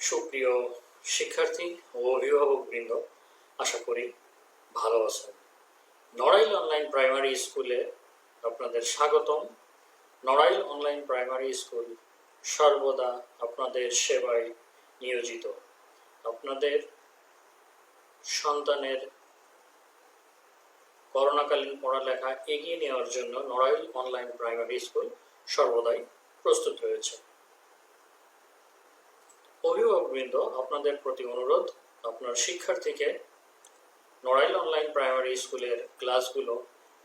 সুপ্রিয় শিক্ষার্থী ও অভিভাবকবৃন্দ, আশা করি ভালো আছেন। নড়াইল অনলাইন প্রাইমারি স্কুলে আপনাদের স্বাগতম। নড়াইল অনলাইন প্রাইমারি স্কুল সর্বদা আপনাদের সেবায় নিয়োজিত। আপনাদের সন্তানের করোনাকালীন পড়ালেখা এগিয়ে নেওয়ার জন্য নড়াইল অনলাইন প্রাইমারি স্কুল সর্বদাই প্রস্তুত রয়েছে অভিভাবকবৃন্দ আপনাদের প্রতি অনুরোধ, আপনার শিক্ষার্থীকে নড়াইল অনলাইন প্রাইমারি স্কুলের ক্লাসগুলো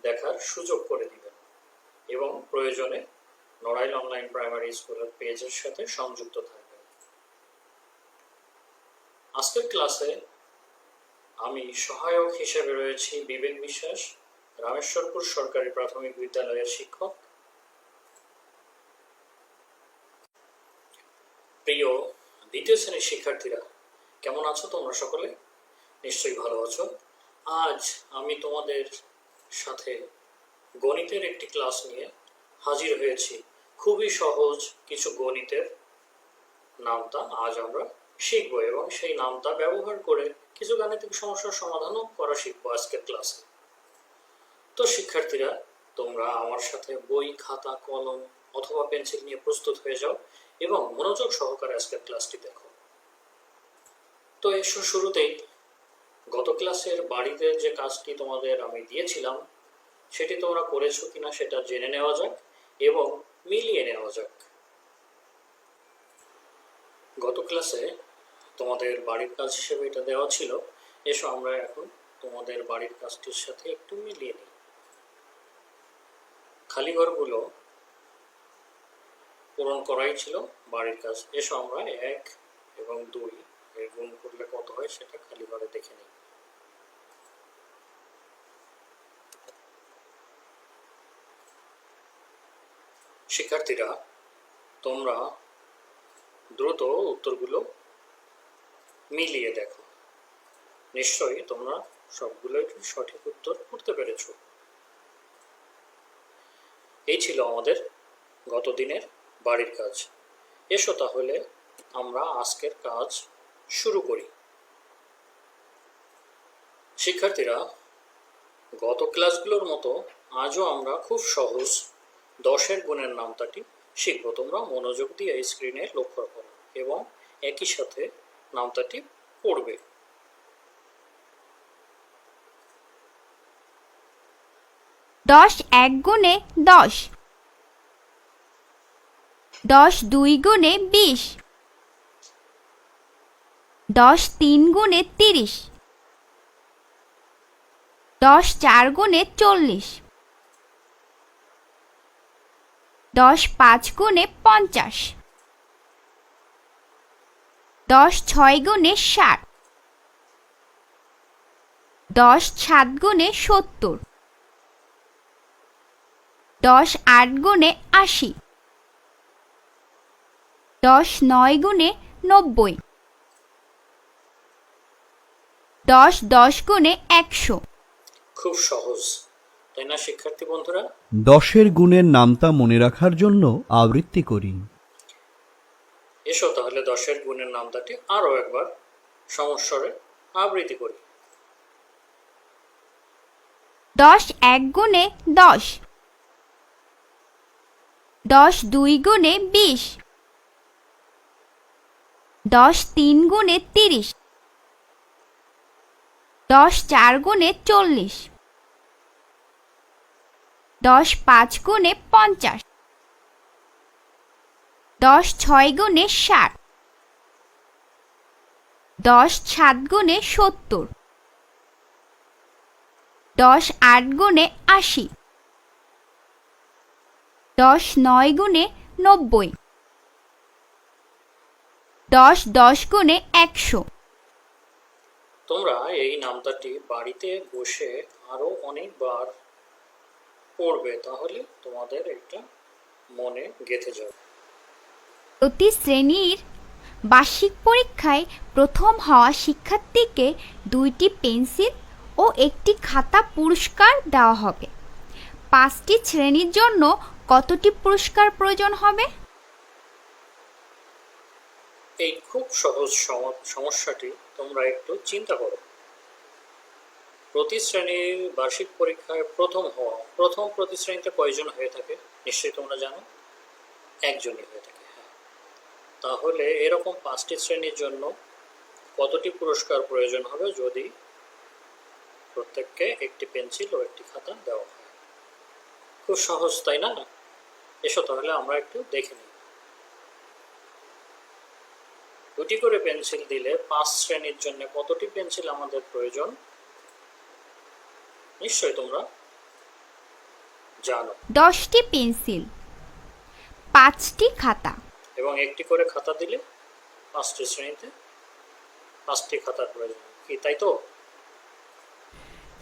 দেখার সুযোগ করে দিবেন এবং প্রয়োজনে নড়াইল অনলাইন প্রাইমারি স্কুলের পেজের সাথে সংযুক্ত থাকবেন। আজকের ক্লাসে আমি সহায়ক হিসেবে রয়েছি বিবেক বিশ্বাস, রামেশ্বরপুর সরকারি প্রাথমিক বিদ্যালয়ের শিক্ষক। প্রিয় দ্বিতীয় শ্রেণির শিক্ষার্থীরা, কেমন আছো তোমরা সকলে? নিশ্চয়ই ভালো আছো। আজ আমি তোমাদের সাথে গণিতের একটি ক্লাস নিয়ে হাজির হয়েছি। খুবই সহজ কিছু গণিতের নামতা আজ আমরা শিখব এবং সেই নামতা ব্যবহার করে কিছু গাণিতিক সমস্যার সমাধানও করা শিখব আজকের ক্লাসে। তো শিক্ষার্থীরা, তোমরা আমার সাথে বই, খাতা, কলম অথবা পেন্সিল নিয়ে প্রস্তুত হয়ে যাও। এবং মনোযোগ সহকারে আজকের ক্লাসটি দেখো। তো এসো শুরুতেই গত ক্লাসের বাড়িতে যে কাজটি তোমাদের আমি দিয়েছিলাম, সেটি তোমরা করেছ কিনা সেটা জেনে নেওয়া যাক এবং মিলিয়ে নেওয়া যাক। গত ক্লাসে তোমাদের বাড়ির কাজ হিসেবে এটা দেওয়া ছিল। এসো আমরা এখন তোমাদের বাড়ির কাজটির সাথে একটু মিলিয়ে নিই। খালি ঘরগুলো পূরণ করাই ছিল বাড়ির কাজ। এসো আমরা এক এবং দুই এর গুণ করলে কত হয় সেটা খালি ঘরে দেখে নিই। শিক্ষার্থীরা, তোমরা দ্রুত উত্তরগুলো মিলিয়ে দেখো। নিশ্চয়ই তোমরা সবগুলোই সঠিক উত্তর করতে পেরেছ? এই ছিল আমাদের গত দিনের বাড়ির কাজ। এসো তাহলে, আমরা আজকের কাজ শুরু করি। শিক্ষার্থীরা, গত ক্লাসগুলোর মতো আজও আমরা খুব সহজ দশের গুণের নামতাটি শিখব। তোমরা মনোযোগ দিয়ে স্ক্রিনে লক্ষ্য করো এবং একই সাথে নামতাটি পড়বে। দশ এক গুণে দশ। দশ দুই গুণে বিশ। দশ তিন গুণে তিরিশ। দশ চার গুণে চল্লিশ। দশ পাঁচ গুণে পঞ্চাশ। দশ ছয় গুণে ষাট। দশ সাত গুণে সত্তর। দশ আট গুণে আশি। দশ নয় গুণে নব্বই। দশ দশ গুণে একশো। খুব সহজ। তাই না শিক্ষার্থী বন্ধুরা? দশের গুণের নামতা মনে রাখার জন্য আবৃত্তি করি। এসো তাহলে দশের গুণের নামতাটি আরও একবার সমস্বরে আবৃত্তি করি। দশ এক গুণে দশ। দশ দুই গুণে বিশ। দশ তিন গুণে তিরিশ। দশ চার গুণে চল্লিশ। দশ পাঁচ গুণে পঞ্চাশ। দশ ছয় গুণে ষাট। দশ সাত গুণে সত্তর। দশ আট গুণে আশি। দশ নয় গুণে নব্বই। দশ দশ গুণে একশো। তোমরা এই নামতাটি বাড়িতে বসে আরও অনেকবার পড়বে তাহলে তোমাদের এটা মনে গেঁথে যাবে। প্রতি শ্রেণির বার্ষিক পরীক্ষায় প্রথম হওয়া শিক্ষার্থীকে দুইটি পেন্সিল ও একটি খাতা পুরস্কার দেওয়া হবে। পাঁচটি শ্রেণির জন্য কতটি পুরস্কার প্রয়োজন হবে? এই খুব সহজ সম- সমস্যাটি তোমরা একটু চিন্তা করো। প্রতি শ্রেণির বার্ষিক পরীক্ষায় প্রথম হওয়া, প্রথম প্রতি শ্রেণীতে কয়জন হয়ে থাকে? নিশ্চয়ই তোমরা জানো? একজনই হয়ে থাকে হ্যাঁ। তাহলে এরকম পাঁচটি শ্রেণির জন্য কতটি পুরস্কার প্রয়োজন হবে যদি প্রত্যেককে একটি পেন্সিল ও একটি খাতা দেওয়া হয়? খুব সহজ, তাই না? এসো তাহলে আমরা একটু দেখে নিই। দুটি করে পেন্সিল দিলে পাঁচ শ্রেণির জন্য কতটি পেন্সিল আমাদের প্রয়োজন? নিশ্চয়ই তোমরা জানো। দশটি পেন্সিল পাঁচটি খাতা। এবং একটি করে খাতা দিলে পাঁচটি শ্রেণীতে পাঁচটি খাতার প্রয়োজন। কি তাই তো?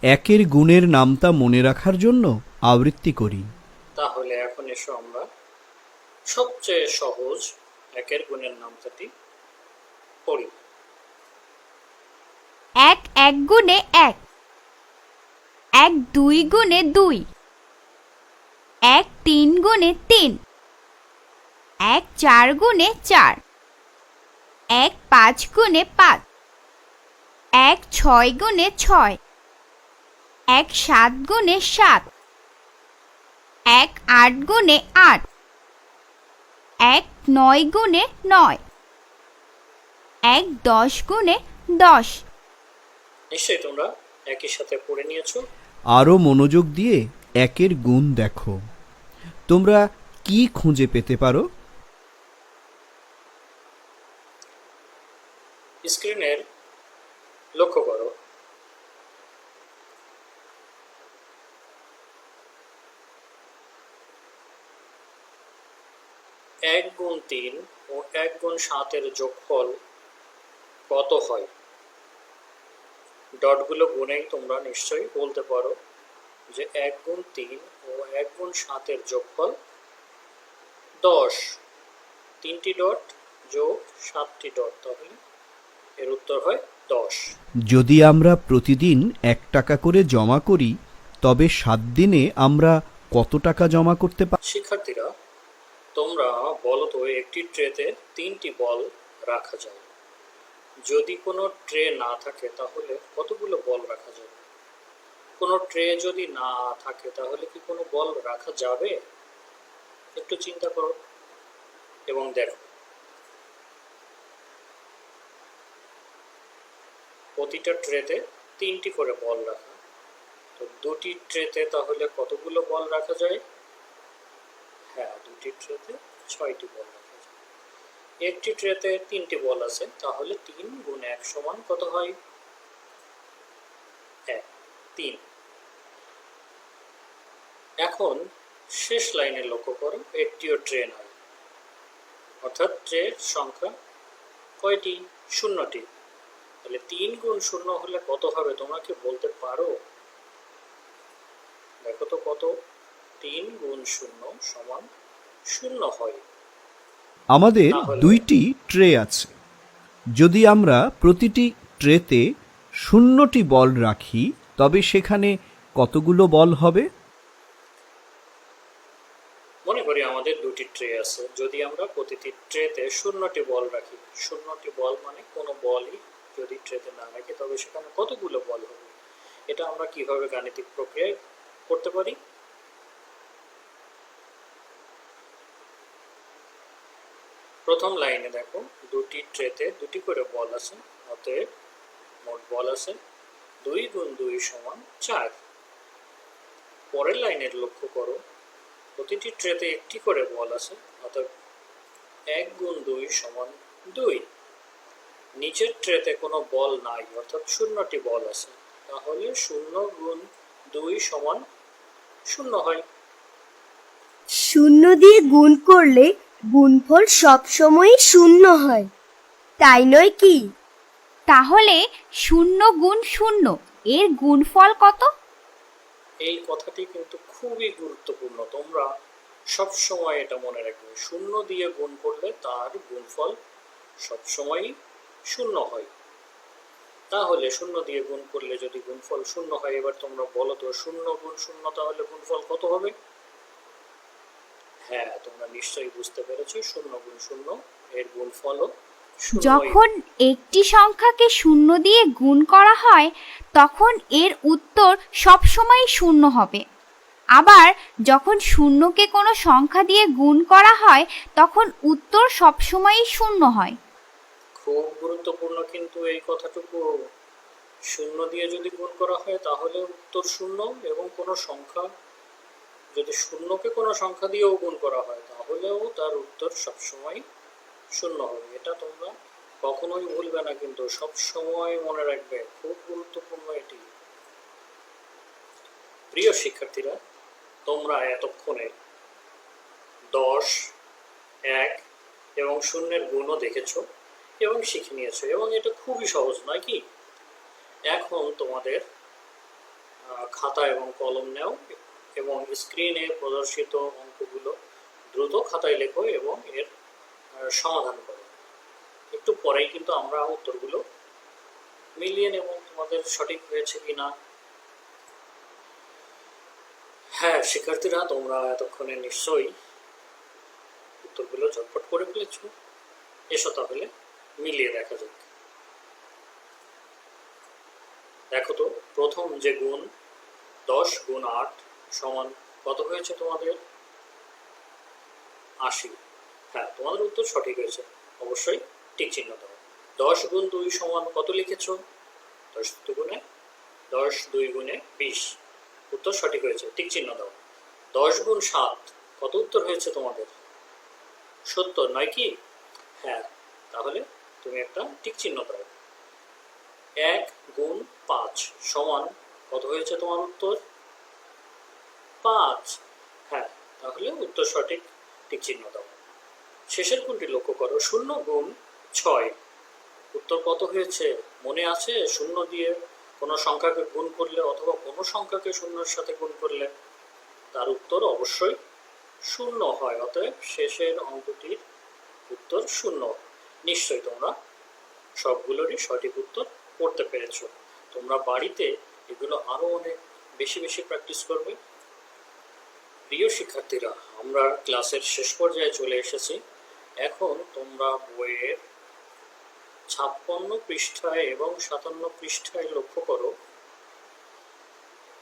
একের গুণের নামতা মনে রাখার জন্য আবৃত্তি করি। তাহলে এখন এসো আমরা সবচেয়ে সহজ একের গুণের নামটাটি পড়ি এক এক গুণে এক। এক, দুই গুণে দুই। এক, তিন গুণে তিন। এক, চার গুণে চার। এক, পাঁচ গুণে পাঁচ। এক, ছয় গুণে ছয়। এক, সাত গুণে সাত। এক, আট গুণে আট। এক, নয় গুণে নয়। এক দশ গুণে দশ। নিশ্চয়ই তোমরা একই সাথে পড়ে নিয়েছো। আরও মনোযোগ দিয়ে একের গুণ দেখো। তোমরা কি খুঁজে পেতে পারো? স্ক্রিনের লক্ষ্য করো। এক গুণ তিন ও এক গুণ সাতের যোগফল কত হয়? ডটগুলো গুণেই তোমরা নিশ্চয়ই বলতে পারো যে এক গুণ তিন ও এক গুণ সাতের যোগফল দশ। তিনটি ডট যোগ সাতটি ডট তাহলে এর উত্তর হয় দশ। যদি আমরা প্রতিদিন এক টাকা করে জমা করি তবে সাত দিনে আমরা কত টাকা জমা করতে পারি শিক্ষার্থীরা তোমরা বলো তো একটি ট্রেতে তিনটি বল রাখা যায়। যদি কোনো ট্রে না থাকে, তাহলে কতগুলো বল রাখা যাবে? কোনো ট্রে যদি না থাকে, তাহলে কি কোনো বল রাখা যাবে? একটু চিন্তা করো এবং দেখো। প্রতিটা ট্রেতে তিনটি করে বল রাখা। তো দুটি ট্রেতে তাহলে কতগুলো বল রাখা যায়? হ্যাঁ দুটি ট্রেতে ছয়টি বল রাখা একটি ট্রেতে তিনটি বল আছে, তাহলে তিন গুণ এক সমান কত হয়? এক, তিন। এখন শেষ লাইনে লক্ষ্য করো, একটিও ট্রে নয়। অর্থাৎ ট্রের সংখ্যা কয়টি? শূন্যটি। তাহলে তিন গুণ শূন্য হলে কত হবে? তোমরা কি বলতে পারো? দেখো তো কত? তিন গুণ শূন্য সমান শূন্য হয়। আমাদের দুইটি ট্রে আছে। যদি আমরা প্রতিটি ট্রেতে শূন্যটি বল রাখি তবে সেখানে কতগুলো বল হবে? মনে করি আমাদের দুটি ট্রে আছে। যদি আমরা প্রতিটি ট্রেতে শূন্যটি বল রাখি শূন্যটি বল মানে কোনো বলই যদি ট্রেতে না রাখি তবে সেখানে কতগুলো বল হবে? এটা আমরা কীভাবে গাণিতিক প্রক্রিয়ায় করতে পারি? প্রথম লাইনে দেখো, দুটি ট্রেতে দুটি করে বল আছে, অতএব মোট বল আছে দুই গুণ দুই সমান চার। পরের লাইনের লক্ষ্য করো, প্রতিটি ট্রেতে একটি করে বল আছে অর্থাৎ এক গুণ দুই সমান দুই। নিচের ট্রেতে কোনো বল নাই, অর্থাৎ শূন্যটি বল আছে, তাহলে শূন্য গুণ দুই সমান শূন্য হয়। শূন্য দিয়ে গুণ করলে গুণফল সবসময়ই শূন্য হয়। তাই নয় কি? তাহলে শূন্য গুণ শূন্য এর গুণফল কত? এই কথাটি কিন্তু খুবই গুরুত্বপূর্ণ। তোমরা সব সময় এটা মনে রাখবে শূন্য দিয়ে গুণ করলে তার গুণফল সবসময়ই শূন্য হয়। তাহলে শূন্য দিয়ে গুণ করলে যদি গুণফল শূন্য হয় এবার তোমরা বলো তো শূন্য গুণ শূন্য তাহলে গুণফল কত হবে? হ্যাঁ তোমরা নিশ্চয়ই বুঝতে পেরেছ। শূন্য গুণ শূন্য এর শূন্যই। যখন একটি সংখ্যাকে শূন্য দিয়ে গুণ করা হয় তখন এর উত্তর সবসময় শূন্য হবে। আবার যখন শূন্যকে কোনো সংখ্যা দিয়ে গুণ করা হয় তখন উত্তর সবসময়ই শূন্য হয়। খুব গুরুত্বপূর্ণ কিন্তু এই কথাটুকু। শূন্য দিয়ে যদি গুণ করা হয় তাহলে উত্তর শূন্য এবং কোনো সংখ্যা যদি শূন্যকে কোনো সংখ্যা দিয়েও গুণ করা হয়, তাহলেও তার উত্তর সবসময় শূন্য হবে। এটা তোমরা কখনোই ভুলবে না, কিন্তু সব সময় মনে রাখবে, খুব গুরুত্বপূর্ণ এটি। প্রিয় শিক্ষার্থীরা, তোমরা এতক্ষণে দশ, এক এবং শূন্যের গুণও দেখেছ এবং শিখে নিয়েছো, এবং এটা খুবই সহজ, নয় কি? এখন তোমাদের খাতা এবং কলম নাও এবং স্ক্রিনে প্রদর্শিত অঙ্কগুলো দ্রুত খাতায় লেখো এবং এর সমাধান করো। একটু পরেই কিন্তু আমরা উত্তরগুলো মিলিয়ে নেব, তোমাদের সঠিক হয়েছে কি না হ্যাঁ শিক্ষার্থীরা, তোমরা এতক্ষণে নিশ্চয়ই উত্তরগুলো ঝটপট করে ফেলেছো। এসো তাহলে, মিলিয়ে দেখা যাক। দেখো তো, প্রথম যে গুণ, দশ গুণ আট সমান কত হয়েছে তোমাদের? আশি। হ্যাঁ তোমাদের উত্তর সঠিক হয়েছে। অবশ্যই ঠিক চিহ্ন দাও। দশ গুণ দুই সমান কত লিখেছ? দশ দুগুণে দশ দুই গুণে বিশ। উত্তর সঠিক হয়েছে। ঠিক চিহ্ন দাও। দশ গুণ সাত, কত উত্তর হয়েছে তোমাদের? সত্তর, নয় কি? হ্যাঁ তাহলে তুমি একটা টিক চিহ্ন দাও। এক গুণ পাঁচ সমান কত হয়েছে তোমার উত্তর? পাঁচ। হ্যাঁ তাহলে উত্তর সঠিক টিক চিহ্ন দাও। শেষের কোনটি লক্ষ্য করো? শূন্য গুণ ছয়। উত্তর কত হয়েছে? মনে আছে? শূন্য দিয়ে কোনো সংখ্যাকে গুণ করলে অথবা কোনো সংখ্যাকে শূন্যের সাথে গুণ করলে? তার উত্তর অবশ্যই শূন্য হয়। অতএব শেষের অঙ্কটির উত্তর শূন্য। নিশ্চয়ই তোমরা সবগুলোরই সঠিক উত্তর করতে পেরেছ। তোমরা বাড়িতে এগুলো আরও অনেক বেশি বেশি প্র্যাকটিস করবে। প্রিয় শিক্ষার্থীরা, আমরা ক্লাসের শেষ পর্যায়ে চলে এসেছি। এখন তোমরা বইয়ের ছাপ্পান্ন পৃষ্ঠায় এবং সাতান্ন পৃষ্ঠায় লক্ষ্য করো।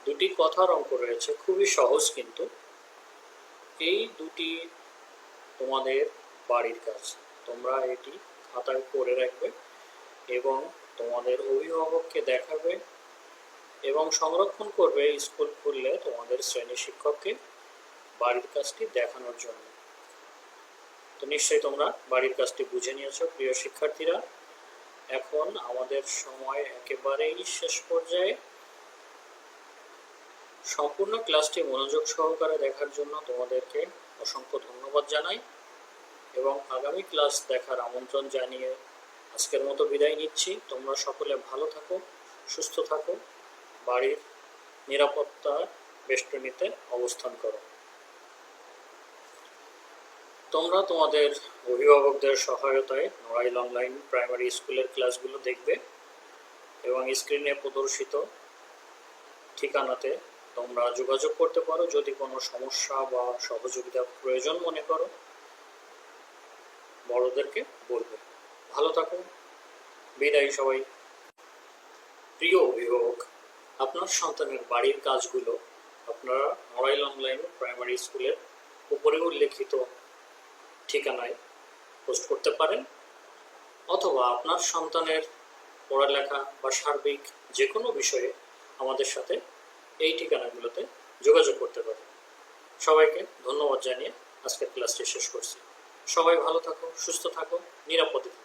দুটি কথার অঙ্ক রয়েছে, খুবই সহজ কিন্তু। এই দুটি তোমাদের বাড়ির কাজ। তোমরা এটি খাতায় করে রাখবে এবং তোমাদের অভিভাবককে দেখাবে এবং সংরক্ষণ করবে স্কুল খুললে তোমাদের শ্রেণি শিক্ষককে। বাড়ির কাজটি দেখানোর জন্য। তো নিশ্চয়ই তোমরা বাড়ির কাজটি বুঝে নিয়েছো, প্রিয় শিক্ষার্থীরা। এখন আমাদের সময় একেবারেই শেষ পর্যায়ে। সম্পূর্ণ ক্লাসটি মনোযোগ সহকারে দেখার জন্য তোমাদেরকে অসংখ্য ধন্যবাদ জানাই এবং আগামী ক্লাস দেখার আমন্ত্রণ জানিয়ে আজকের মতো বিদায় নিচ্ছি। তোমরা সকলে ভালো থাকো, সুস্থ থাকো, বাড়ির নিরাপত্তা বেষ্টনীতে অবস্থান করো। তোমরা তোমাদের অভিভাবকদের সহায়তায় নড়াইল অনলাইন প্রাইমারি স্কুলের ক্লাসগুলো দেখবে এবং স্ক্রিনে প্রদর্শিত ঠিকানাতে তোমরা যোগাযোগ করতে পারো। যদি কোনো সমস্যা বা সহযোগিতা প্রয়োজন মনে করো, বড়দেরকে বলবে। ভালো থাকো। বিদায় সবাই। প্রিয় অভিভাবক, আপনার সন্তানের বাড়ির কাজগুলো আপনারা নড়াইল অনলাইন প্রাইমারি স্কুলের উপরে উল্লেখিত ঠিকানায় পোস্ট করতে পারেন, অথবা আপনার সন্তানের পড়ালেখা বা সার্বিক যে কোনো বিষয়ে আমাদের সাথে এই ঠিকানাগুলোতে যোগাযোগ করতে পারেন। সবাইকে ধন্যবাদ জানিয়ে আজকের ক্লাসটি শেষ করছি। সবাই ভালো থাকো সুস্থ থাকো নিরাপদে থাকো